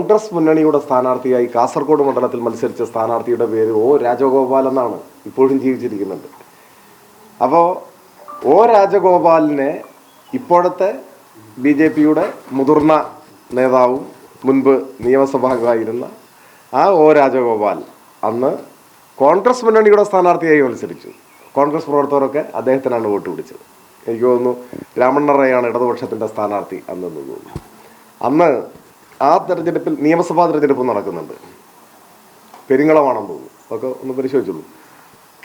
കോൺഗ്രസ് മുന്നണിയുടെ സ്ഥാനാർത്ഥിയായി കാസർഗോഡ് മണ്ഡലത്തിൽ മത്സരിച്ച സ്ഥാനാർത്ഥിയുടെ പേര് ഒ രാജഗോപാൽ എന്നാണ് ഇപ്പോഴും ജീവിച്ചിരിക്കുന്നുണ്ട് അപ്പോൾ ഒ രാജഗോപാലിനെ ഇപ്പോഴത്തെ ബി ജെ പിയുടെ മുതിർന്ന നേതാവും മുൻപ് നിയമസഭാംഗമായിരുന്ന ആ ഒ രാജഗോപാൽ അന്ന് കോൺഗ്രസ് മുന്നണിയുടെ സ്ഥാനാർത്ഥിയായി മത്സരിച്ചു. കോൺഗ്രസ് പ്രവർത്തകരൊക്കെ അദ്ദേഹത്തിനാണ് വോട്ട് പിടിച്ചത്. എനിക്ക് തോന്നുന്നു രാമണ്ണറയാണ് ഇടതുപക്ഷത്തിന്റെ സ്ഥാനാർത്ഥി അന്നെന്ന് തോന്നുന്നു. അന്ന് ആ തെരഞ്ഞെടുപ്പിൽ നിയമസഭാ തെരഞ്ഞെടുപ്പ് നടക്കുന്നുണ്ട്. പെരിങ്ങളമാണെന്ന് തോന്നുന്നു. അതൊക്കെ ഒന്ന് പരിശോധിച്ചുള്ളൂ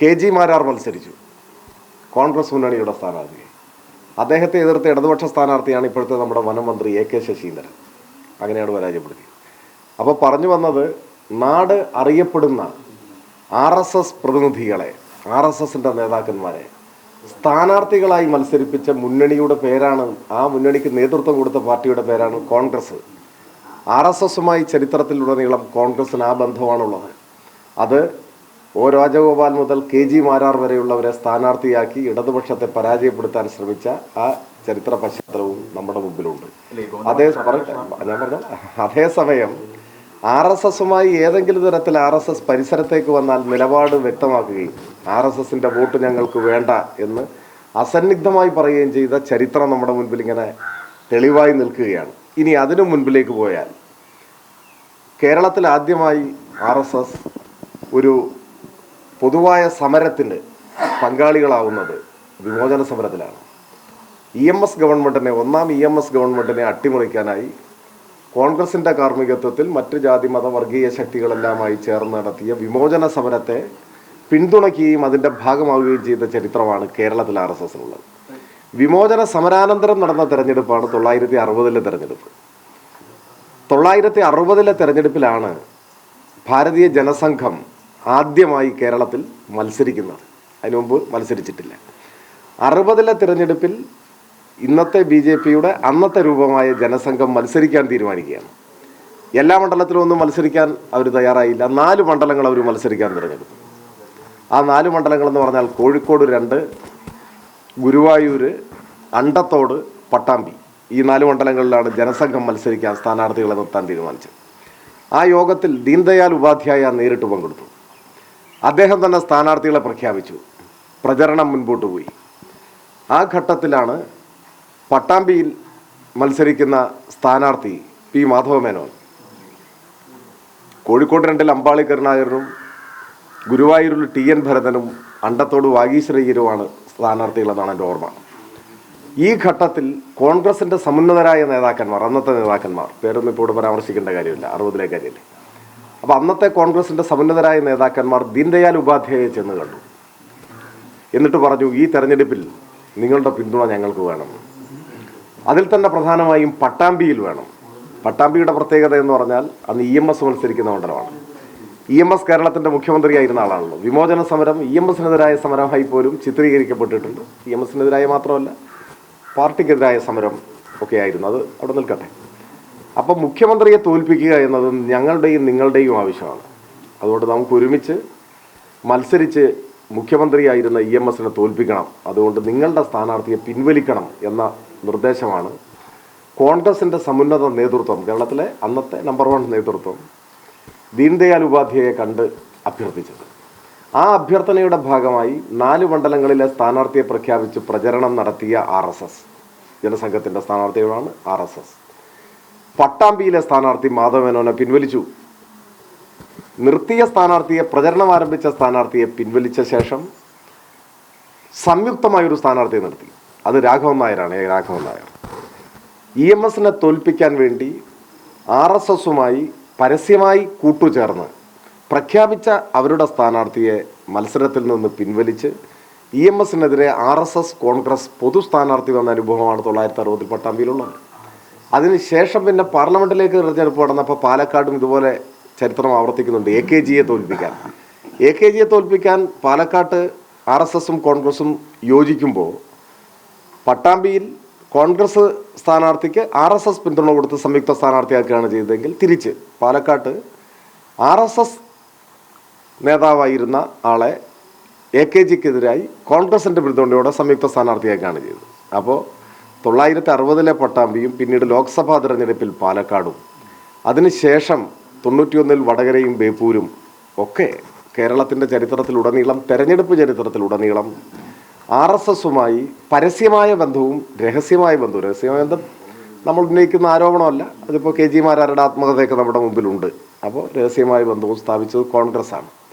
കെ ജി മാരാർ മത്സരിച്ചു. കോൺഗ്രസ് മുന്നണിയുടെ സ്ഥാനാർത്ഥി. അദ്ദേഹത്തെ എതിർത്ത് ഇടതുപക്ഷ സ്ഥാനാർത്ഥിയാണ് ഇപ്പോഴത്തെ നമ്മുടെ വനമന്ത്രി എ കെ ശശീന്ദ്രൻ. അങ്ങനെയാണ് പരാജയപ്പെടുത്തിയത്. അപ്പോൾ പറഞ്ഞു വന്നത് നാട് അറിയപ്പെടുന്ന ആർ എസ് എസ് പ്രതിനിധികളെ ആർ എസ് എസിന്റെ നേതാക്കന്മാരെ സ്ഥാനാർത്ഥികളായി മത്സരിപ്പിച്ച മുന്നണിയുടെ പേരാണ് ആ മുന്നണിക്ക് നേതൃത്വം കൊടുത്ത പാർട്ടിയുടെ പേരാണ് കോൺഗ്രസ്. ആർ എസ് എസുമായി ചരിത്രത്തിലുടനീളം കോൺഗ്രസിന് ആ ബന്ധമാണുള്ളത്. അത് ഒ രാജഗോപാൽ മുതൽ കെ ജി മാരാർ വരെയുള്ളവരെ സ്ഥാനാർത്ഥിയാക്കി ഇടതുപക്ഷത്തെ പരാജയപ്പെടുത്താൻ ശ്രമിച്ച ആ ചരിത്ര പശ്ചാത്തലവും നമ്മുടെ മുമ്പിലുണ്ട്. അതേ ഞാൻ പറഞ്ഞ? അതേസമയം ആർ എസ് എസുമായി ഏതെങ്കിലും തരത്തിൽ ആർ എസ് എസ് പരിസരത്തേക്ക് വന്നാൽ നിലപാട് വ്യക്തമാക്കുകയും ആർ എസ് എസിന്റെ വോട്ട് ഞങ്ങൾക്ക് വേണ്ട എന്ന് അസന്നിഗ്ധമായി പറയുകയും ചെയ്ത ചരിത്രം നമ്മുടെ മുൻപിൽ ഇങ്ങനെ തെളിവായി നിൽക്കുകയാണ്. ഇനി അതിനു മുൻപിലേക്ക് പോയാൽ കേരളത്തിൽ ആദ്യമായി ആർ എസ് എസ് ഒരു പൊതുവായ സമരത്തിന് പങ്കാളികളാവുന്നത് വിമോചന സമരത്തിലാണ്. ഇ എം എസ് ഗവൺമെന്റിനെ ഒന്നാം ഇ എം എസ് ഗവൺമെന്റിനെ അട്ടിമറിക്കാനായി കോൺഗ്രസിന്റെ കാർമ്മികത്വത്തിൽ മറ്റ് ജാതി മത വർഗീയ ശക്തികളെല്ലാമായി ചേർന്ന് നടത്തിയ വിമോചന സമരത്തെ പിന്തുണയ്ക്കുകയും അതിന്റെ ഭാഗമാവുകയും ചെയ്ത ചരിത്രമാണ് കേരളത്തിൽ ആർ എസ് എസിനുള്ളത്. വിമോചന സമരാനന്തരം നടന്ന തെരഞ്ഞെടുപ്പാണ് തൊള്ളായിരത്തി അറുപതിലെ തെരഞ്ഞെടുപ്പ്. തൊള്ളായിരത്തി അറുപതിലെ തെരഞ്ഞെടുപ്പിലാണ് ഭാരതീയ ജനസംഘം ആദ്യമായി കേരളത്തിൽ മത്സരിക്കുന്നത്. അതിനു മുമ്പ് മത്സരിച്ചിട്ടില്ല. അറുപതിലെ തിരഞ്ഞെടുപ്പിൽ ഇന്നത്തെ ബി ജെ പിയുടെ അന്നത്തെ രൂപമായ ജനസംഘം മത്സരിക്കാൻ തീരുമാനിക്കുകയാണ്. എല്ലാ മണ്ഡലത്തിലും ഒന്നും മത്സരിക്കാൻ അവർ തയ്യാറായില്ല. നാല് മണ്ഡലങ്ങൾ അവർ മത്സരിക്കാൻ തിരഞ്ഞെടുത്തു. ആ നാല് മണ്ഡലങ്ങൾ എന്ന് പറഞ്ഞാൽ കോഴിക്കോട് രണ്ട് ഗുരുവായൂർ അണ്ടത്തോട് പട്ടാമ്പി. ഈ നാല് മണ്ഡലങ്ങളിലാണ് ജനസംഘം മത്സരിക്കാൻ സ്ഥാനാർത്ഥികളെ നിർത്താൻ തീരുമാനിച്ചത്. ആ യോഗത്തിൽ ദീൻദയാൽ ഉപാധ്യായ നേരിട്ട് പങ്കെടുത്തു. അദ്ദേഹം തന്നെ സ്ഥാനാർത്ഥികളെ പ്രഖ്യാപിച്ചു. പ്രചരണം മുൻപോട്ട് പോയി. ആ ഘട്ടത്തിലാണ് പട്ടാമ്പിയിൽ മത്സരിക്കുന്ന സ്ഥാനാർത്ഥി പി. മാധവമേനോൻ കോഴിക്കോട് രണ്ടിൽ അമ്പാളി കരുണാകരനും ഗുരുവായൂരിൽ ടി. എൻ. ഭരതനും അണ്ടത്തോട് വാഗീശ്വരയ്യരുമാണ് സ്ഥാനാർത്ഥികളെന്നാണ് എന്റെ ഓർമ്മ. ഈ ഘട്ടത്തിൽ കോൺഗ്രസിന്റെ സമുന്നതരായ നേതാക്കന്മാർ അന്നത്തെ നേതാക്കന്മാർ പേരൊന്നും ഇപ്പോൾ ഇവിടെ പരാമർശിക്കേണ്ട കാര്യമില്ല അറുപതിലെ കാര്യമില്ല. അപ്പോൾ അന്നത്തെ കോൺഗ്രസിന്റെ സമുന്നതരായ നേതാക്കന്മാർ ദീൻദയാൽ ഉപാധ്യായെ ചെന്ന് കണ്ടു. എന്നിട്ട് പറഞ്ഞു ഈ തെരഞ്ഞെടുപ്പിൽ നിങ്ങളുടെ പിന്തുണ ഞങ്ങൾക്ക് വേണം. അതിൽ തന്നെ പ്രധാനമായും പട്ടാമ്പിയിൽ വേണം. പട്ടാമ്പിയുടെ പ്രത്യേകത എന്ന് പറഞ്ഞാൽ അന്ന് ഇ എം എസ് മത്സരിക്കുന്ന മണ്ഡലമാണ്. ഇ എം എസ് കേരളത്തിന്റെ മുഖ്യമന്ത്രിയായിരുന്ന ആളാണല്ലോ. വിമോചന സമരം ഇ എം എസിനെതിരായ സമരമായി പോലും ചിത്രീകരിക്കപ്പെട്ടിട്ടുണ്ട്. ഇ എം എസിനെതിരായ മാത്രമല്ല പാർട്ടിക്കെതിരായ സമരം ഒക്കെ ആയിരുന്നു. അത് അവിടെ നിൽക്കട്ടെ. അപ്പം മുഖ്യമന്ത്രിയെ തോൽപ്പിക്കുക എന്നത് ഞങ്ങളുടെയും നിങ്ങളുടെയും ആവശ്യമാണ്. അതുകൊണ്ട് നമുക്ക് ഒരുമിച്ച് മത്സരിച്ച് മുഖ്യമന്ത്രിയായിരുന്ന ഇ എം എസിനെ തോൽപ്പിക്കണം. അതുകൊണ്ട് നിങ്ങളുടെ സ്ഥാനാർത്ഥിയെ പിൻവലിക്കണം എന്ന നിർദ്ദേശമാണ് കോൺഗ്രസിന്റെ സമുന്നത നേതൃത്വം. കേരളത്തിലെ അന്നത്തെ നമ്പർ വൺ നേതൃത്വം ദീൻദയാൽ ഉപാധ്യായെ കണ്ട് അഭ്യർത്ഥിച്ചത്. ആ അഭ്യർത്ഥനയുടെ ഭാഗമായി നാല് മണ്ഡലങ്ങളിലെ സ്ഥാനാർത്ഥിയെ പ്രഖ്യാപിച്ച് പ്രചരണം നടത്തിയ ആർ എസ് എസ്. ജനസംഘത്തിന്റെ സ്ഥാനാർത്ഥികളാണ് ആർ എസ് എസ്. പട്ടാമ്പിയിലെ സ്ഥാനാർത്ഥി മാധവനോനെ പിൻവലിച്ചു. നിർത്തിയ സ്ഥാനാർത്ഥിയെ പ്രചരണം ആരംഭിച്ച സ്ഥാനാർത്ഥിയെ പിൻവലിച്ച ശേഷം സംയുക്തമായൊരു സ്ഥാനാർത്ഥിയെ നിർത്തി. അത് രാഘവൻ നായരാണ് A Raghavan Nair. E M എസിനെ തോൽപ്പിക്കാൻ വേണ്ടി ആർ എസ് എസുമായി പരസ്യമായി കൂട്ടുചേർന്ന് പ്രഖ്യാപിച്ച അവരുടെ സ്ഥാനാർത്ഥിയെ മത്സരത്തിൽ നിന്ന് പിൻവലിച്ച് ഇ എം എസിനെതിരെ ആർ എസ് എസ് കോൺഗ്രസ് പൊതു സ്ഥാനാർത്ഥി വന്ന അനുഭവമാണ് തൊള്ളായിരത്തി അറുപതിൽ പട്ടാമ്പിയിലുള്ളത് അതിനുശേഷം പിന്നെ പാർലമെന്റിലേക്ക് തിരഞ്ഞെടുപ്പ് നടന്നപ്പോൾ പാലക്കാടും ഇതുപോലെ ചരിത്രം ആവർത്തിക്കുന്നുണ്ട്. എ കെ ജിയെ തോൽപ്പിക്കാൻ. എ കെ ജിയെ തോൽപ്പിക്കാൻ പാലക്കാട്ട് ആർ എസ് എസും കോൺഗ്രസും യോജിക്കുമ്പോൾ പട്ടാമ്പിയിൽ കോൺഗ്രസ് സ്ഥാനാർത്ഥിക്ക് ആർ എസ് എസ് പിന്തുണ കൊടുത്ത് സംയുക്ത സ്ഥാനാർത്ഥിയാക്കുകയാണ് ചെയ്തതെങ്കിൽ തിരിച്ച് പാലക്കാട്ട് ആർ എസ് എസ് നേതാവായിരുന്ന ആളെ എ കെ ജിക്കെതിരായി കോൺഗ്രസിന്റെ പിന്തുണയോടെ സംയുക്ത സ്ഥാനാർത്ഥിയാക്കുകയാണ് ചെയ്തത്. അപ്പോൾ തൊള്ളായിരത്തി അറുപതിലെ പട്ടാമ്പിയും പിന്നീട് ലോക്സഭാ തിരഞ്ഞെടുപ്പിൽ പാലക്കാടും അതിനുശേഷം തൊണ്ണൂറ്റിയൊന്നിൽ വടകരയും ബേപ്പൂരും ഒക്കെ കേരളത്തിന്റെ ചരിത്രത്തിലുടനീളം തെരഞ്ഞെടുപ്പ് ചരിത്രത്തിലുടനീളം ആർ എസ് എസുമായി പരസ്യമായ ബന്ധവും രഹസ്യമായ ബന്ധവും രഹസ്യമായ ബന്ധം നമ്മൾ ഉന്നയിക്കുന്ന ആരോപണമല്ല. അതിപ്പോൾ കെ ജി മാരാരുടെ ആത്മകഥയൊക്കെ നമ്മുടെ മുമ്പിലുണ്ട്. അപ്പോൾ രഹസ്യമായ ബന്ധവും സ്ഥാപിച്ചത് കോൺഗ്രസ് ആണ്